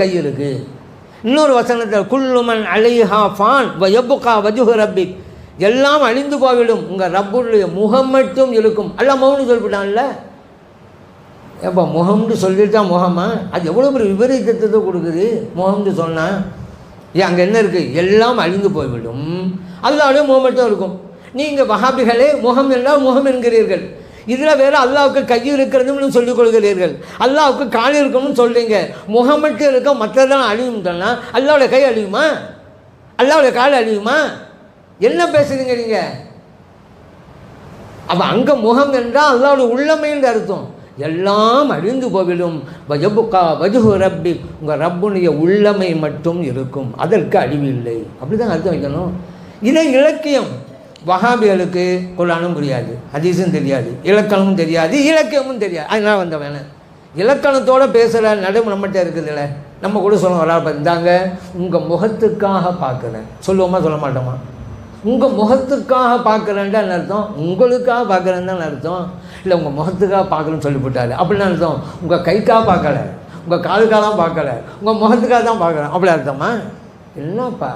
கையில் இருக்கு இன்னொரு வசனத்தில் குல்லுமன் அலைஹா ஃபான் வயபுகா வஜுஹு ரப்பி எல்லாம் அழிந்து போய்விடும். உங்கள் ரப்புடைய முகம் மட்டும் இருக்கும் எல்லாம் மௌனு சொல்லிவிட்டான்ல? ஏப்பா முகம்னு சொல்லிட்டா முகமா? அது எவ்வளோ பெரிய விபரீதத்தை கொடுக்குது முகம்னு சொன்னால் ஏ அங்கே என்ன இருக்குது எல்லாம் அழிந்து போய்விடும். அல்லாவுடைய முகம் மட்டும் இருக்கும். நீங்கள் வஹாபிகளே முகம் என்றால் முகம் என்கிறீர்கள். இதில் வேறு அல்லாவுக்கு கை இருக்கிறதுன்னு சொல்லிக் கொள்கிறீர்கள். அல்லாவுக்கு கால் இருக்கணும்னு சொல்கிறீங்க முகம் மட்டும் இருக்க மற்றதெல்லாம் அழியும் சொன்னால் அல்லாவுடைய கை அழியுமா? அல்லாவுடைய கால் அழியுமா? என்ன பேசுறீங்க நீங்கள் அப்போ அங்கே முகம் என்றால் அல்லாவுடைய உள்ளமைன்ற அர்த்தம். எல்லாம் அழிந்து போவிடும். வஜபுக்கா வஜுகு ரப்பி. உங்கள் ரப்புடைய உள்ளமை மட்டும் இருக்கும். அதற்கு அழிவில்லை. அப்படி தான் அர்த்தம் வைக்கணும். இதை இலக்கியம். வஹாபிகளுக்கு குரானும் புரியாது ஹதீஸும் தெரியாது இலக்கணமும் தெரியாது இலக்கியமும் தெரியாது. அதனால் வந்த வேணாம் இலக்கணத்தோடு பேசுகிற நடைமுறை நம்மகிட்ட இருக்குதுல்ல. நம்ம கூட சொல்ல வரா இருந்தாங்க உங்கள் முகத்துக்காக பார்க்குறேன். சொல்லுவோமா சொல்ல மாட்டோமா? உங்கள் முகத்துக்காக பார்க்குறேன்டா அர்த்தம்? உங்களுக்காக பார்க்குறேன்னு தான் அர்த்தம். இல்லை உங்கள் முகத்துக்காக பார்க்கணும்னு சொல்லிவிட்டாரு அப்படின்னு அர்த்தம்? உங்கள் கைக்காக பார்க்கல. உங்கள் காலுக்காக தான் பார்க்கல. உங்கள் முகத்துக்காக தான் பார்க்குறேன் அப்படி அர்த்தமா? என்னப்பா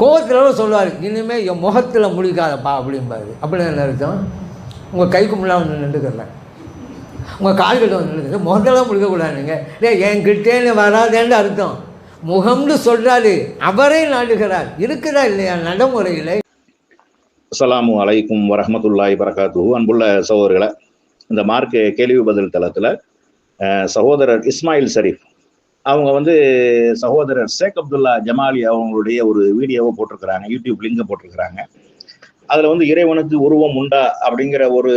கோவத்தில் சொல்லுவார் இனிமேல் என் முகத்தில் முழிக்காதப்பா அப்படிம்பாரு. அப்படின்னு என்ன அர்த்தம்? உங்கள் கைக்கு முன்னால் வந்து நின்றுக்கிறேன் உங்கள் கால்கிட்ட வந்து நின்றுக்கிறேன் முகத்தெல்லாம் முழிக்கக்கூடாதுங்க. டே என்கிட்டேன்னு வராதேன்னு அர்த்தம். முகம்னு சொல்கிறாரு அவரே நாடுகிறார். இருக்கிறா இல்லையா நடைமுறையில்? அஸ்ஸலாமு அலைக்கும் வரமத்துல்லாய் வரகாத்து அன்புள்ள சகோதரர்களை இந்த மார்க் கேள்வி பதில் தளத்தில் சகோதரர் இஸ்மாயில் ஷரீஃப் அவங்க வந்து சகோதரர் ஷேக் அப்துல்லா ஜமாலி அவங்களுடைய ஒரு வீடியோவை போட்டிருக்கிறாங்க யூடியூப் லிங்கை போட்டிருக்கிறாங்க. அதில் வந்து இறைவனுக்கு உருவம் உண்டா அப்படிங்கிற ஒரு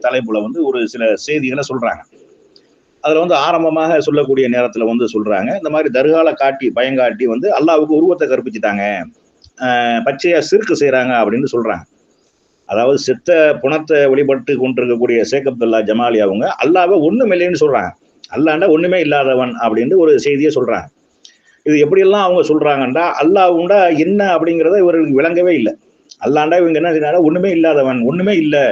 தலைப்பில் வந்து ஒரு சில செய்திகளை சொல்கிறாங்க அதில் வந்து ஆரம்பமாக சொல்லக்கூடிய நேரத்தில் வந்து சொல்கிறாங்க இந்த மாதிரி தர்கால காட்டி பயங்காட்டி வந்து அல்லாவுக்கு உருவத்தை கற்பிச்சுட்டாங்க பச்சையாக சிறுக்கு செய்கிறாங்க அப்படின்னு சொல்கிறாங்க அதாவது சித்த புணத்தை வழிபட்டு கொண்டிருக்கக்கூடிய ஷேக் அப்துல்லா ஜமாலி அவங்க அல்லாவை ஒன்றும் இல்லைன்னு சொல்கிறாங்க அல்லாண்டா ஒண்ணுமே இல்லாதவன் அப்படின்னு ஒரு செய்தியை சொல்றாங்க. இது எப்படியெல்லாம் அவங்க சொல்றாங்கன்றா அல்லாஹ் உண்டா என்ன அப்படிங்கிறத இவர்களுக்கு விளங்கவே இல்லை. அல்லாண்டா இவங்க என்ன செய்யறாங்க ஒண்ணுமே இல்லாதவன் ஒண்ணுமே இல்லை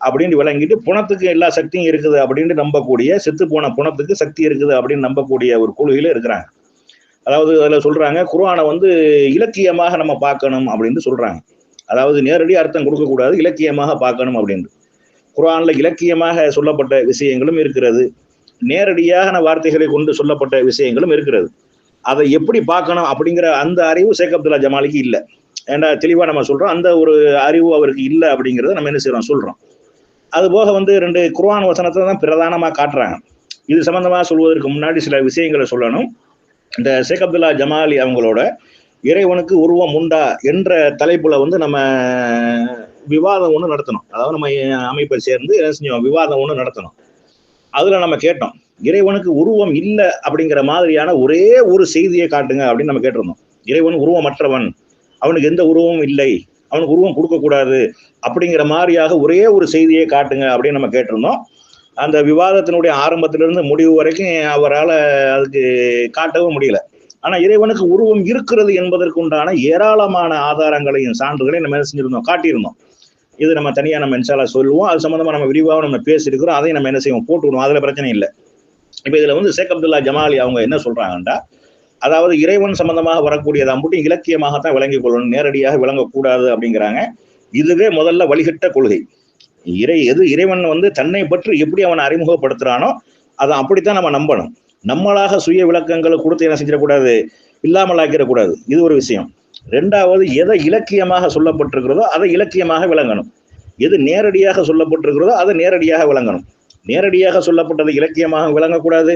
அப்படின்னு விளங்கிட்டு புணத்துக்கு எல்லா சக்தியும் இருக்குது அப்படின்னு நம்பக்கூடிய செத்து போன புணத்துக்கு சக்தி இருக்குது அப்படின்னு நம்பக்கூடிய ஒரு குழுவில இருக்கிறாங்க. அதாவது அதில் சொல்றாங்க குர்ஆனை வந்து இலக்கியமாக நம்ம பார்க்கணும் அப்படின்னு சொல்றாங்க. அதாவது நேரடி அர்த்தம் கொடுக்கக்கூடாது இலக்கியமாக பார்க்கணும் அப்படின்னு குர்ஆனில் இலக்கியமாக சொல்லப்பட்ட விஷயங்களும் இருக்கிறது. நேரடியான வார்த்தைகளை கொண்டு சொல்லப்பட்ட விஷயங்களும் இருக்கிறது. அதை எப்படி பார்க்கணும் அப்படிங்கிற அந்த அறிவு ஷேக் அப்துல்லா ஜமாலிக்கு இல்லை. ஏன்னா தெளிவாக நம்ம சொல்கிறோம் அந்த ஒரு அறிவு அவருக்கு இல்லை அப்படிங்கிறத நம்ம என்ன செய்கிறோம் சொல்கிறோம் அது போக வந்து ரெண்டு குர்ஆன் வசனத்தை தான் பிரதானமாக காட்டுறாங்க. இது சம்மந்தமாக சொல்வதற்கு முன்னாடி சில விஷயங்களை சொல்லணும். இந்த ஷேக் அப்துல்லா ஜமாலி அவங்களோட இறைவனுக்கு உருவம் உண்டா என்ற தலைப்பில் வந்து நம்ம விவாதம் ஒன்று நடத்தணும். அதாவது நம்ம அமைப்பை சேர்ந்து என்ன செஞ்சோம் விவாதம் ஒன்று நடத்தணும். அதுல நம்ம கேட்டோம் இறைவனுக்கு உருவம் இல்லை அப்படிங்கிற மாதிரியான ஒரே ஒரு செய்தியை காட்டுங்க அப்படின்னு நம்ம கேட்டிருந்தோம். இறைவன் உருவமற்றவன் அவனுக்கு எந்த உருவமும் இல்லை அவனுக்கு உருவம் கொடுக்கக்கூடாது அப்படிங்கிற மாதிரியாக ஒரே ஒரு செய்தியை காட்டுங்க அப்படின்னு நம்ம கேட்டிருந்தோம். அந்த விவாதத்தினுடைய ஆரம்பத்திலிருந்து முடிவு வரைக்கும் அவரால் அதுக்கு காட்டவும் முடியல. ஆனால் இறைவனுக்கு உருவம் இருக்கிறது என்பதற்கு உண்டான ஏராளமான ஆதாரங்களையும் சான்றுகளையும் நம்ம செஞ்சிருந்தோம் காட்டியிருந்தோம். இது நம்ம தனியா நம்ம இன்ஷால்லா சொல்லுவோம். அது சம்மந்தமாக நம்ம விரிவாக நம்ம பேசியிருக்கிறோம். அதையும் நம்ம என்ன செய்வோம்? போட்டுக்கணும் அதுல பிரச்சனை இல்லை. இப்போ இதுல வந்து ஷேக் அப்துல்லா ஜமாலி அவங்க என்ன சொல்றாங்கன்னா அதாவது இறைவன் சம்பந்தமாக வரக்கூடியதாக மட்டும் இலக்கியமாகத்தான் விளங்கிக் கொள்ளணும். நேரடியாக விளங்கக்கூடாது அப்படிங்கிறாங்க. இதுவே முதல்ல வழிகட்ட கொள்கை. இறை எது இறைவன் வந்து தன்னை பற்றி எப்படி அவனை அறிமுகப்படுத்துறானோ அதை அப்படித்தான் நம்ம நம்பணும். நம்மளாக சுய விளக்கங்களை கொடுத்து என்ன செஞ்சிடக்கூடாது? இல்லாமல் ஆக்கிடக்கூடாது இது ஒரு விஷயம். ரெண்டாவது எதை இலக்கியமாக சொல்லப்பட்டிருக்கிறதோ அதை இலக்கியமாக விளங்கணும். எது நேரடியாக சொல்லப்பட்டிருக்கிறதோ அதை நேரடியாக விளங்கணும். நேரடியாக சொல்லப்பட்டது இலக்கியமாக விளங்கக்கூடாது.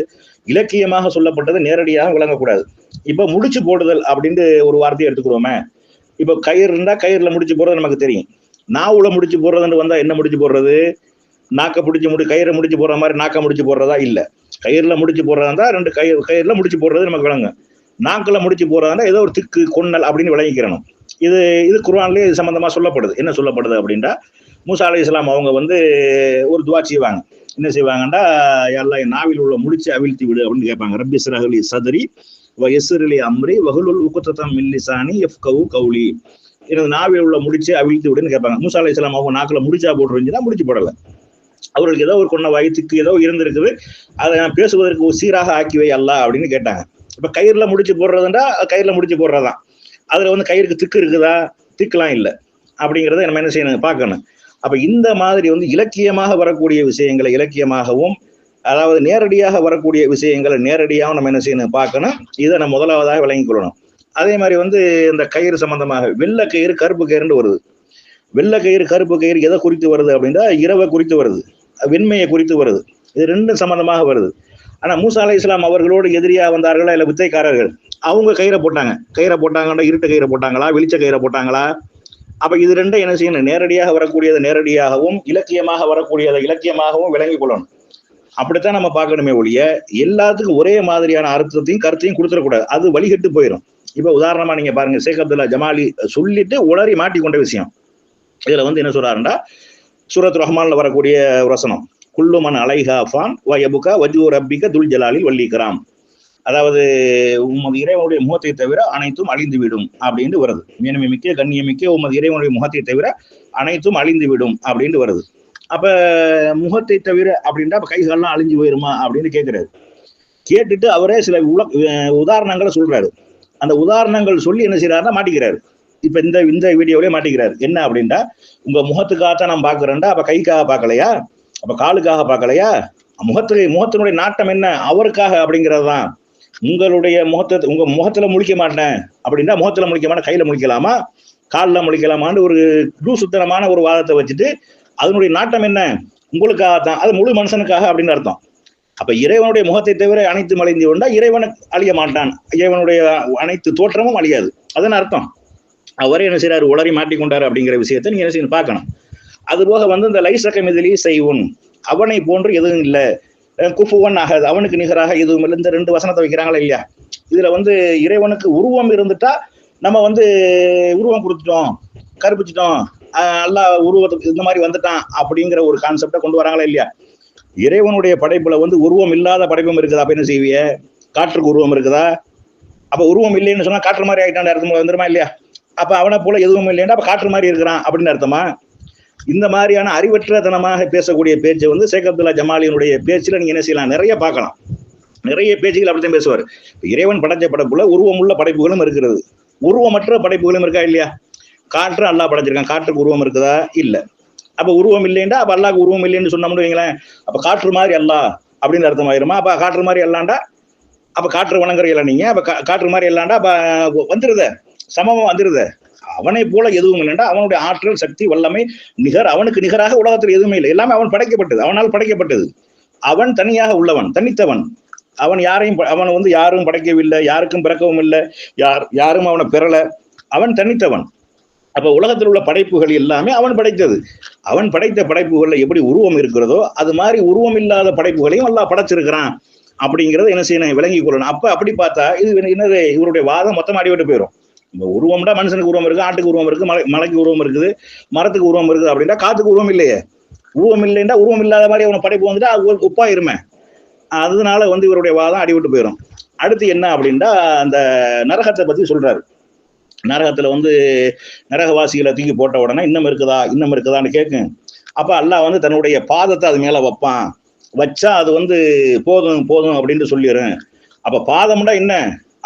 இலக்கியமாக சொல்லப்பட்டது நேரடியாக விளங்கக்கூடாது. இப்போ முடிச்சு போடுதல் அப்படின்ட்டு ஒரு வார்த்தையை எடுத்துக்கிறோமே இப்போ கயிறு இருந்தால் கயிறில் முடிச்சு போடுறது நமக்கு தெரியும். நாவுல முடிச்சு போடுறதுன்னு வந்தால் என்ன முடிச்சு போடுறது? நாக்கை பிடிச்சி முடி கயிறை முடிச்சு போடுற மாதிரி நாக்கை முடிச்சு போடுறதா இல்லை? கயிறில் முடிச்சு போடுறதா இருந்தால் ரெண்டு கயிறு கயிறில் முடிச்சு போடுறது நமக்கு விளங்கும். நாக்கில் முடிச்சு போறதுனா ஏதோ ஒரு திக்கு கொன்னல் அப்படின்னு விளங்கிக்கிறணும். இது இது குர்வான்லேயே இது சம்மந்தமாக சொல்லப்படுது. என்ன சொல்லப்படுது அப்படின்னா மூசா அலி இஸ்லாம் அவங்க வந்து ஒரு துவா செய்வாங்க. என்ன செய்வாங்கன்னா எல்லாம் என் நாவில் உள்ள முடிச்சு அவிழ்த்தி விடு அப்படின்னு கேட்பாங்க. ரப்பி சிறகலி சதுரி வ எஸ்ரலி அம்ரி வகுலுல் உக்குத்தம் மில்லிசானி எஃப் கவு கவுலி எனது நாவில் உள்ள முடிச்சு அவிழ்த்து விடுன்னு கேட்பாங்க. மூசா அலி இஸ்லாம் அவங்க நாக்கில் முடிச்சா போட்டுருந்துச்சுன்னா முடிச்சு போடலை. அவர்களுக்கு ஏதோ ஒரு கொண்ட வயிற்றுக்கு ஏதோ இருந்திருக்குது. அதை நான் பேசுவதற்கு ஒரு சீராக ஆக்கி வை அல்ல அப்படின்னு கேட்டாங்க. இப்ப கயிறுல முடிச்சு போடுறதுண்டா கயிறுல முடிச்சு போடுறதான் அதுல வந்து கயிறுக்கு திக்கு இருக்குதா? திக்குலாம் இல்லை. அப்படிங்கிறத நம்ம என்ன செய்யணும்? பார்க்கணும். அப்ப இந்த மாதிரி வந்து இலக்கியமாக வரக்கூடிய விஷயங்களை இலக்கியமாகவும் அதாவது நேரடியாக வரக்கூடிய விஷயங்களை நேரடியாகவும் நம்ம என்ன செய்யணும்? பார்க்கணும். இதை நம்ம முதலாவதாக விளங்கிக் கொள்ளணும். அதே மாதிரி வந்து இந்த கயிறு சம்பந்தமாக வெள்ளை கயிறு கருப்பு கயிறுன்னு வருது. வெள்ளை கயிறு கருப்பு கயிறு எதை குறித்து வருது அப்படின்னா இரவை குறித்து வருது. வெண்மையை குறித்து வருது. இது ரெண்டும் சம்பந்தமாக வருது. ஆனா மூசா அலை இஸ்லாம் அவர்களோடு எதிரியா வந்தார்களா இல்ல வித்தைக்காரர்கள்? அவங்க கயிறை போட்டாங்க. கயிறை போட்டாங்கன்னா இருட்டு கயிறை போட்டாங்களா? வெளிச்ச கயிறை போட்டாங்களா? அப்ப இது ரெண்டும் என்ன செய்யணும்? நேரடியாக வரக்கூடியதை நேரடியாகவும் இலக்கியமாக வரக்கூடியதை இலக்கியமாகவும் விளங்கிக் கொள்ளணும். அப்படித்தான் நம்ம பார்க்கணுமே ஒழிய எல்லாத்துக்கும் ஒரே மாதிரியான அர்த்தத்தையும் கருத்தையும் கொடுத்துடக்கூடாது. அது வழிகட்டு போயிடும் இப்ப உதாரணமா நீங்க பாருங்க ஷேக் அப்துல்லா ஜமாலி சொல்லிட்டு உளறி மாட்டி கொண்ட விஷயம். இதுல வந்து என்ன சொல்றாருன்னா சூரத் ரஹ்மான்ல வரக்கூடிய ஒரு வசனம். குல்லுமன் அலைஹா ஃபான் வயபுகா வஜூ ரப்பிக துல் ஜலாலில் வல்லிக்கிறாம் அதாவது உமது இறைவனுடைய முகத்தை தவிர அனைத்தும் அழிந்து விடும் அப்படின்னு வருது. மேன்மை மிக்க கண்ணியமிக்க உமது இறைவனுடைய முகத்தை தவிர அனைத்தும் அழிந்து விடும் அப்படின்னு வருது. அப்ப முகத்தை தவிர அப்படின்ட்டு அப்ப கைகாலெல்லாம் அழிஞ்சு போயிருமா அப்படின்னு கேட்கிறாரு கேட்டுட்டு அவரே சில உல உதாரணங்களை சொல்றாரு. அந்த உதாரணங்கள் சொல்லி என்ன செய்யறாருன்னா மாட்டிக்கிறாரு. இப்ப இந்த இந்த வீடியோவிலே மாட்டிக்கிறாரு. என்ன அப்படின்டா உங்க முகத்துக்காகத்தான் நான் பாக்குறேன்டா அப்ப கைக்காக பார்க்கலையா அப்ப காலுக்காக பார்க்கலையா? முகத்துல முகத்தினுடைய நாட்டம் என்ன? அவருக்காக அப்படிங்கிறது தான் உங்களுடைய முகத்தை உங்க முகத்துல முழிக்க மாட்டேன். அப்படின்னா முகத்துல முழிக்க மாட்டேன் கையில முழிக்கலாமா? காலில் முழிக்கலாமான்னு ஒரு லூசுத்தனமான ஒரு வாதத்தை வச்சுட்டு அதனுடைய நாட்டம் என்ன? உங்களுக்காக தான் அது முழு மனுஷனுக்காக அப்படின்னு அர்த்தம். அப்ப இறைவனுடைய முகத்தை தவிர அனைத்து மலைந்து கொண்டா இறைவன் அழிய மாட்டான். இறைவனுடைய அனைத்து தோற்றமும் அழியாது. அதன் அர்த்தம். அவரே என்ன செய்யறாரு உளறி மாட்டிக்கொண்டாரு அப்படிங்கிற விஷயத்தை நீங்க என்ன செய்யணும்? பார்க்கணும். அது போக வந்து இந்த லைசக்கம் இதிலே செய்வோன். அவனை போன்று எதுவும் இல்லை. குஃபுவன் ஆகாது. அவனுக்கு நிகராக எதுவும் இல்லை. இந்த ரெண்டு வசனத்தை வைக்கிறாங்களா இல்லையா? இதுல வந்து இறைவனுக்கு உருவம் இருந்துட்டா நம்ம வந்து உருவம் கொடுத்துட்டோம் கருப்பிச்சிட்டோம் நல்லா உருவத்துக்கு இந்த மாதிரி வந்துட்டான் அப்படிங்கிற ஒரு கான்செப்டை கொண்டு வராங்களா இல்லையா? இறைவனுடைய படைப்புல வந்து உருவம் இல்லாத படைப்பும் இருக்குதா? அப்ப என்ன செய்விய? காற்றுக்கு உருவம் இருக்குதா? அப்ப உருவம் இல்லைன்னு சொன்னா காற்று மாதிரி ஆயிட்டான் அர்த்தம்? வந்துருமா இல்லையா? அப்ப அவனை போல எதுவும் இல்லைன்னா அப்ப காற்று மாதிரி இருக்கிறான் அப்படின்னு அர்த்தமா? இந்த மாதிரியான அறிவற்றத்தனமாக பேசக்கூடிய பேச்சை வந்து ஷேக் அப்துல்லா ஜமாலியினுடைய பேச்சில் நீங்கள் என்ன செய்யலாம்? நிறைய பார்க்கலாம். நிறைய பேச்சுகள் அப்படித்தான் பேசுவார். இறைவன் படைச்ச படைப்புல உருவமுள்ள படைப்புகளும் இருக்கிறது. உருவமற்ற படைப்புகளும் இருக்கா இல்லையா? காற்று அல்லாஹ் படைச்சிருக்கான். காற்றுக்கு உருவம் இருக்குதா? இல்லை. அப்போ உருவம் இல்லைண்டா அப்போ அல்லாக்கு உருவம் இல்லைன்னு சொன்னோம்னு வைங்களேன். அப்போ காற்று மாதிரி அல்லா அப்படின்னு அர்த்தம் ஆயிருமா அப்போ காற்று மாதிரி அல்லாண்டா? அப்போ காற்று வணங்குறீங்களா நீங்கள் அப்போ கா- காற்று மாதிரி இல்லாண்டா அப்போ வந்துருத. சமமாக வந்துருத. அவனை போல எதுவும் இல்லைண்டா அவனுடைய ஆற்றல் சக்தி வல்லமை நிகர் அவனுக்கு நிகராக உலகத்தில் எதுவுமே இல்லை. எல்லாமே அவன் படைக்கப்பட்டது. அவனால் படைக்கப்பட்டது. அவன் தனியாக உள்ளவன் தனித்தவன். அவன் யாரையும் ப- அவன் வந்து யாரும் படைக்கவில்லை யாருக்கும் பிறக்கவும் இல்லை யார் யாரும் அவனை பெறல. அவன் தனித்தவன். அப்ப உலகத்தில் உள்ள படைப்புகள் எல்லாமே அவன் படைத்தது. அவன் படைத்த படைப்புகள்ல எப்படி உருவம் இருக்கிறதோ அது மாதிரி உருவம் இல்லாத படைப்புகளையும் எல்லாம் படைச்சிருக்கிறான் அப்படிங்கறத என்ன செய்யணும்? விளங்கி கொள்ளணும். அப்ப அப்படி பார்த்தா இது என்னது? இவருடைய வாதம் மொத்தம் அடிபட்டு போயிடும் உருவம்டா மனுஷனுக்கு உருவம் இருக்கு ஆட்டுக்கு உருவம் இருக்கு மலை மலைக்கு உருவம் இருக்குது மரத்துக்கு உருவம் இருக்குது அப்படின்னா காத்துக்கு உருவம் இல்லையே. உருவம் இல்லைன்னா உருவம் இல்லாத மாதிரி அவனை படைப்பு வந்துட்டா உப்பா இருமே அதனால வந்து இவருடைய வாதம் அடிவிட்டு போயிடும் அடுத்து என்ன அப்படின்னா அந்த நரகத்தை பத்தி சொல்றாரு. நரகத்துல வந்து நரகவாசிகளை தூக்கி போட்ட உடனே இன்னும் இருக்குதா இன்னும் இருக்குதான்னு கேட்கும் அப்ப அல்லாஹ் வந்து தன்னுடைய பாதத்தை அது மேல வைப்பான். வச்சா அது வந்து போதும் போதும் அப்படின்ட்டு சொல்லிடுறேன் அப்ப பாதம்னா என்ன?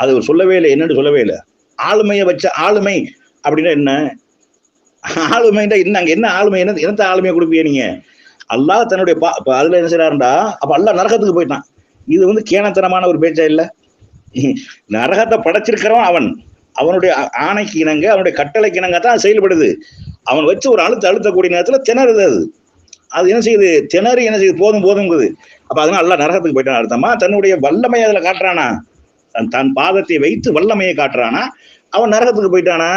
அது சொல்லவே இல்லை என்னன்னு சொல்லவே இல்லை. ஆளுமையை வச்ச ஆளுமை அப்படின்னா என்ன? ஆளுமைன்னா என்ன? அங்க என்ன ஆளுமை? என்ன என்னத்த ஆளுமையை கொடுப்பீங்க நீங்க? அல்லாஹ் தன்னுடைய பா இப்ப அதுல என்ன செய்யறாருண்டா அப்ப அல்லாஹ் நரகத்துக்கு போயிட்டான். இது வந்து கேனத்தனமான ஒரு பேச்சா இல்ல? நரகத்தை படைச்சிருக்கிறவன் அவன். அவனுடைய ஆணைக்கு இணங்க அவனுடைய கட்டளைக்கு இணங்க தான் செயல்படுது. அவன் வச்சு ஒரு அழுத்த அழுத்தக்கூடிய நேரத்துல திணறுது அது. அது என்ன செய்யுது? திணறி என்ன செய்யுது? போதும் போதுங்குது அப்ப அதனால அல்லாஹ் நரகத்துக்கு போயிட்டான் அர்த்தமா? தன்னுடைய வல்லமையை அதுல காட்டுறானா? தன் தன் பாதத்தை வைத்து வல்லமையை காட்டுறானா? அவன் நரகத்துக்கு போயிட்டானா?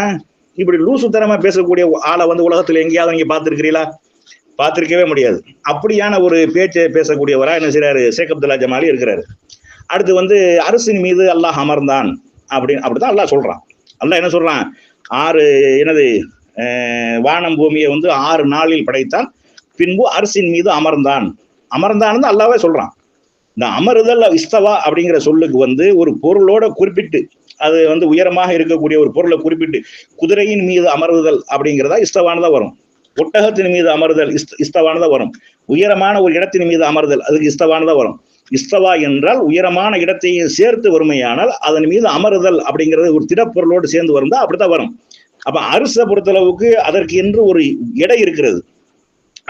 இப்படி லூசுத்தனமா பேசக்கூடிய ஆளை வந்து உலகத்துல எங்கேயாவது நீங்க பார்த்திருக்கிறீங்களா பார்த்திருக்கவே முடியாது. அப்படியான ஒரு பேச்சை பேசக்கூடியவரா என்ன செய்யறாரு ஷேக் அப்துல்லா ஜமாலி இருக்கிறாரு. அடுத்து வந்து அரசின் மீது அல்லாஹ் அமர்ந்தான் அப்படின்னு அப்படிதான் அல்லாஹ் சொல்றான். அல்லாஹ் என்ன சொல்றான்? ஆறு என்னது வானம் பூமியை வந்து ஆறு நாளில் படைத்தான். பின்பு அரசின் மீது அமர்ந்தான். அமர்ந்தான்னு அல்லாவே சொல்றான். இந்த அமருதல் இஸ்தவா அப்படிங்கிற சொல்லுக்கு வந்து ஒரு பொருளோட குறிப்பிட்டு அது வந்து உயரமாக இருக்கக்கூடிய ஒரு பொருளை குறிப்பிட்டு குதிரையின் மீது அமருதல் அப்படிங்கிறதா இஸ்தவானதா வரும். ஒட்டகத்தின் மீது அமருதல் இஸ்த இஸ்தவானதா வரும். உயரமான ஒரு இடத்தின் மீது அமருதல் அதுக்கு இஸ்தவானதா வரும். இஸ்தவா என்றால் உயரமான இடத்தையும் சேர்த்து வறுமையானால் அதன் மீது அமருதல் அப்படிங்கிறது ஒரு திடப்பொருளோடு சேர்ந்து வருந்தா அப்படித்தான் வரும். அப்ப அரசை பொறுத்தளவுக்கு அதற்கு என்று ஒரு எடை இருக்கிறது.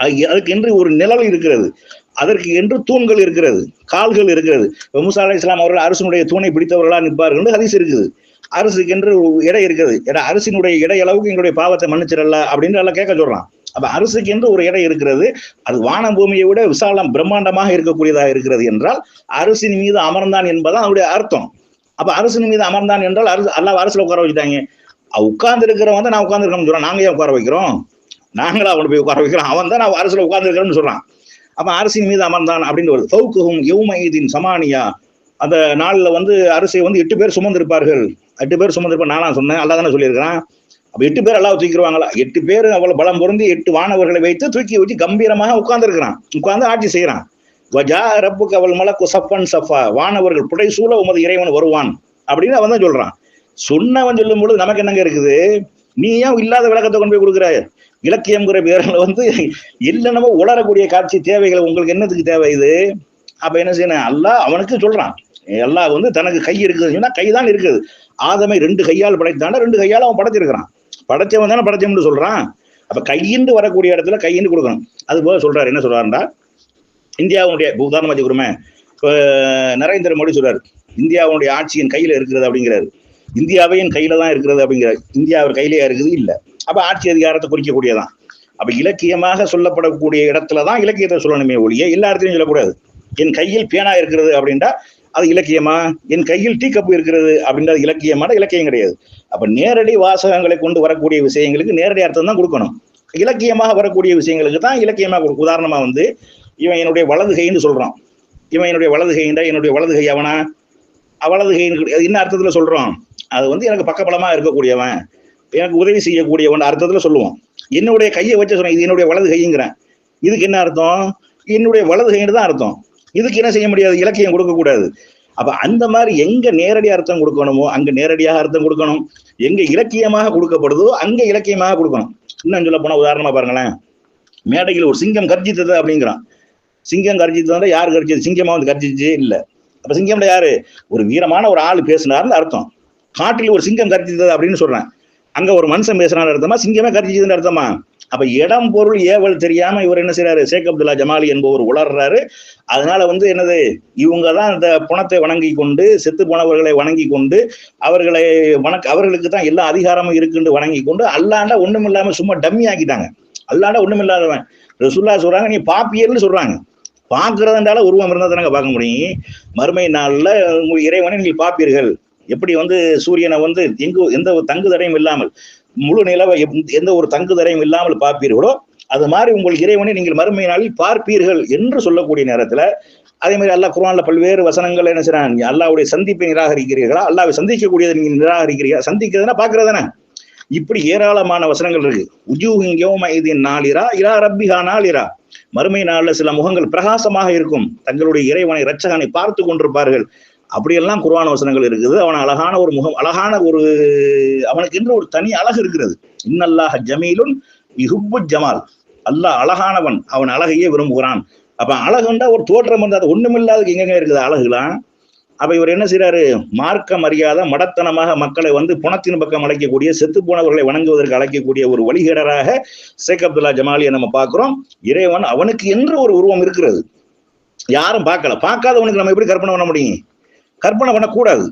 அது- அதுக்கு என்று ஒரு நிழல் இருக்கிறது. அதற்கு என்று தூண்கள் இருக்கிறது கால்கள் இருக்கிறது. முசா அலி இஸ்லாம் அவர்கள் அரசனுடைய தூணை பிடித்தவர்களா நிற்பார்கள் என்று ஹதீஸ் இருக்குது. அரசுக்கு என்று இடை எடை இருக்குது. ஏன்னா அரசினுடைய இடை அளவுக்கு எங்களுடைய பாவத்தை மன்னிச்சிடல அப்படின்னு எல்லாம் கேட்க சொல்றான். அப்ப அரசுக்கு என்று ஒரு இடை இருக்கிறது. அது வான பூமியை விட விசாலம் பிரம்மாண்டமாக இருக்கக்கூடியதாக இருக்கிறது என்றால் அரசின் மீது அமர்ந்தான் என்பதான் அவருடைய அர்த்தம். அப்ப அரசின் மீது அமர்ந்தான் என்றால் அரசு எல்லாம் அரசுல உட்கார வச்சுட்டாங்க. உட்கார்ந்து இருக்கிறவன் வந்து நான் உட்கார்ந்து இருக்கணும்னு சொல்றான். நாங்க ஏன் உட்கார வைக்கிறோம்? நாங்களா அவனை போய் உட்கார வைக்கிறோம். அவன் தான் நான் அரசுல உட்கார்ந்து இருக்கிறோம்னு சொல்றான். அப்ப அரசின் மீது அமர்ந்தான் அப்படின்னு வருது. சவுக்குகும் யௌமயதின் சமானியா. அந்த நாளில் வந்து அரசை வந்து எட்டு பேர் சுமந்திருப்பார்கள். எட்டு பேர் சுமந்திருப்பா நானா சொன்னேன். அல்லா தானே சொல்லியிருக்கிறான். அப்ப எட்டு பேர் அல்லாஹ் தூக்கிடுவாங்களா? எட்டு பேர் அவ்வளவு பலம் பொருந்தி எட்டு வானவர்களை வைத்து தூக்கி வச்சு கம்பீரமாக உட்கார்ந்துருக்கிறான். உட்கார்ந்து ஆட்சி செய்யறான் வஜா ரப்பு கவல் மலக்கு சஃபன் சஃபா. வானவர்கள் புடைசூழ உமது இறைவன் வருவான் அப்படின்னு அவன் தான் சொல்றான். சொன்னவன் சொல்லும் பொழுது நமக்கு என்னங்க இருக்குது? நீ ஏன் இல்லாத விளக்கத்தை கொண்டு போய் கொடுக்குற இலக்கியம்ங்கிற பேரில் வந்து இல்லைன்னமோ உளரக்கூடிய காட்சி தேவைகள் உங்களுக்கு என்னத்துக்கு தேவை இது? அப்ப என்ன செய்யணும்? அல்லாஹ் அவனுக்கு சொல்றான். அல்லாஹ் வந்து தனக்கு கை இருக்குதுன்னு கை தான் இருக்குது. ஆதமை ரெண்டு கையால் படைத்தான ரெண்டு கையால் அவன் படைச்சிருக்கிறான். படைச்சவன் தானே படைச்சவன் சொல்றான். அப்ப கையின்று வரக்கூடிய இடத்துல கையிண்டு கொடுக்கணும். அது போல சொல்றாரு. என்ன சொல்றாருண்டா இந்தியாவுடைய இப்ப உதாரணமா வச்சுக்கிறோமே இப்போ நரேந்திர மோடி சொல்றாரு இந்தியாவுடைய ஆட்சியின் கையில இருக்கிறது அப்படிங்கிறாரு. இந்தியாவே என் கையில தான் இருக்கிறது அப்படிங்கிற இந்தியா அவர் கையிலேயே இருக்குது இல்லை. அப்ப ஆட்சி அதிகாரத்தை குறிக்கக்கூடியதான். அப்ப இலக்கியமாக சொல்லப்படக்கூடிய இடத்துல தான் இலக்கியத்தை சொல்லணுமே ஒழிய எல்லா இடத்துலையும் சொல்லக்கூடாது. என் கையில் பேனா இருக்கிறது அப்படின்டா அது இலக்கியமா? என் கையில் டீ கப்பு இருக்கிறது அப்படின்றது இலக்கியமான இலக்கியம்? கிடையாது. அப்ப நேரடி வாசகங்களை கொண்டு வரக்கூடிய விஷயங்களுக்கு நேரடி அர்த்தம் தான் கொடுக்கணும். இலக்கியமாக வரக்கூடிய விஷயங்களுக்கு தான் இலக்கியமாக கொடுக்கும் உதாரணமா வந்து இவன் என்னுடைய வலது கைன்னு சொல்றான். இவன் என்னுடைய வலது கைண்டா என்னுடைய வலது கை அவனா? வலது கை என்ன அர்த்தத்துல சொல்றான்? அது வந்து எனக்கு பக்கபலமா இருக்கக்கூடியவன். எனக்கு உதவி செய்யக்கூடியவன் அர்த்தத்துல சொல்லுவோம். என்னுடைய கையை வச்சு சொன்னேன் இது என்னுடைய வலது கைங்கிறேன். இதுக்கு என்ன அர்த்தம்? என்னுடைய வலது கைன்னு தான் அர்த்தம். இதுக்கு என்ன செய்ய முடியாது? இலக்கியம் கொடுக்க கூடாது. அப்ப அந்த மாதிரி எங்க நேரடி அர்த்தம் கொடுக்கணுமோ அங்க நேரடியாக அர்த்தம் கொடுக்கணும். எங்க இலக்கியமாக கொடுக்கப்படுதோ அங்க இலக்கியமாக கொடுக்கணும். இன்னும் சொல்ல போனா உதாரணமா பாருங்களேன். மேடையில் ஒரு சிங்கம் கர்ஜித்தது அப்படிங்கிறான். சிங்கம் கர்ஜித்ததுன்னா யார் கர்ஜிது சிங்கமா வந்து கர்ஜிச்சு இல்லை. அப்ப சிங்கம்ல யாரு? ஒரு வீரமான ஒரு ஆள் பேசினார்னு அர்த்தம். காட்டில் ஒரு சிங்கம் கர்ஜித்தது அப்படின்னு சொல்றேன். அங்க ஒரு மனுஷன் பேசுறான்னு அர்த்தமா? சிங்கமே கரைச்சிதுன்னு அர்த்தமா? அப்ப இடம் பொருள் ஏவல் தெரியாம இவர் என்ன செய்யறாரு ஷேக் அப்துல்லா ஜமாலி என்பவர் உளர்றாரு. அதனால வந்து என்னது? இவங்க தான் இந்த புணத்தை வணங்கி கொண்டு செத்து போனவர்களை வணங்கி கொண்டு அவர்களை வணக்க அவர்களுக்கு தான் எல்லா அதிகாரமும் இருக்குன்னு வணங்கி கொண்டு அல்லாண்டா ஒண்ணும் இல்லாம சும்மா டம்மி ஆக்கிட்டாங்க. அல்லாண்டா ஒண்ணும் இல்லாதவன் ரசுல்லா சொல்றாங்க நீ பாப்பியர்னு சொல்றாங்க. பார்க்கறதுனால உருவம் இருந்தா தானே பார்க்க முடியும். மறுமை நாள்ல உங்க இறைவனை நீங்கள் பார்ப்பீர்கள் எப்படி வந்து சூரியனை வந்து எங்கு எந்த ஒரு தங்கு தடையும் இல்லாமல் முழு நிலவை எந்த ஒரு தங்கு தடையும் இல்லாமல் பார்ப்பீர்களோ அது மாதிரி உங்கள் இறைவனை நீங்கள் மறுமை நாளில் பார்ப்பீர்கள் என்று சொல்லக்கூடிய நேரத்துல அதே மாதிரி அல்லாஹ் குரான்ல பல்வேறு வசனங்கள் என்ன செய்றான்? அல்லாவுடைய சந்திப்பை நிராகரிக்கிறீர்களா? அல்லாவை சந்திக்கக்கூடியதை நீங்க நிராகரிக்கிறீர்களா? சந்திக்கிறதுனா பாக்குறதுதானே இப்படி ஏராளமான வசனங்கள் இருக்கு. உஜூஹிங்கோ யௌம நாளிரா இரா ரப்பிஹா நாளிரா. மறுமை நாளில் சில முகங்கள் பிரகாசமாக இருக்கும். தங்களுடைய இறைவனை ரச்சகனை பார்த்து கொண்டிருப்பார்கள். அப்படியெல்லாம் குர்வான வசனங்கள் இருக்குது. அவன் அழகான ஒரு முகம் அழகான ஒரு அவனுக்கு என்று ஒரு தனி அழகு இருக்கிறது. இன்னல்லாஹ ஜமீலுன் யுஹிப்பு ஜமால். அல்லாஹ் அழகானவன். அவன் அழகையே விரும்புகிறான். அப்ப அழகுண்டா ஒரு தோற்றம் இருந்தால் அது ஒண்ணுமில்லாததுக்கு எங்கெங்க இருக்குது அழகுலாம்? அப்ப இவர் என்ன செய்யறாரு மார்க்கம் அறியாத மடத்தனமாக மக்களை வந்து புணத்தின் பக்கம் அழைக்கக்கூடிய செத்து போனவர்களை வணங்குவதற்கு அழைக்கக்கூடிய ஒரு வழிகேடராக ஷேக் அப்துல்லா ஜமாலியை நம்ம பார்க்கிறோம். இறைவன் அவனுக்கு என்று ஒரு உருவம் இருக்கிறது. யாரும் பார்க்கல. பார்க்காதவனுக்கு நம்ம எப்படி கற்பனை பண்ண முடியும்? கற்பனை பண்ணக்கூடாது.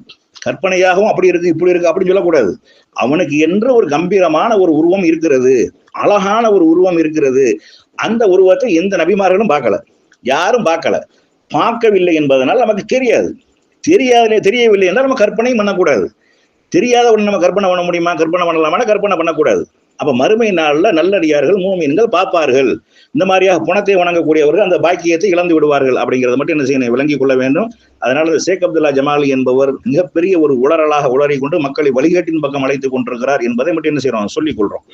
கற்பனையாகவும் அப்படி இருக்கு இப்படி இருக்கு அப்படின்னு சொல்லக்கூடாது. அவனுக்கு என்ற ஒரு கம்பீரமான ஒரு உருவம் இருக்கிறது அழகான ஒரு உருவம் இருக்கிறது அந்த உருவத்தை எந்த நபிமார்களும் பார்க்கல. யாரும் பார்க்கல. பார்க்கவில்லை என்பதனால் நமக்கு தெரியாது. தெரியாதே தெரியவில்லை என்றால் நம்ம கற்பனையும் பண்ணக்கூடாது. தெரியாத ஒன்று நம்ம கற்பனை பண்ண முடியுமா? கற்பனை பண்ணலாமா கற்பனை பண்ணக்கூடாது. அப்ப மறுமை நாள்ல நல்லடியார்கள் மூமீன்கள் பார்ப்பார்கள். இந்த மாதிரியாக புணத்தை வணங்கக்கூடியவர்கள் அந்த பாக்கியத்தை இழந்து விடுவார்கள் அப்படிங்கிறத மட்டும் என்ன செய்யணும் விளங்கிக் கொள்ள வேண்டும். அதனால இந்த ஷேக் அப்துல்லா ஜமாலி என்பவர் மிகப்பெரிய ஒரு உளறலாக உளறி கொண்டு மக்களை வழிகாட்டின் பக்கம் அழைத்துக் கொண்டிருக்கிறார் என்பதை மட்டும் என்ன செய்யறோம் சொல்லிக் கொள்றோம்.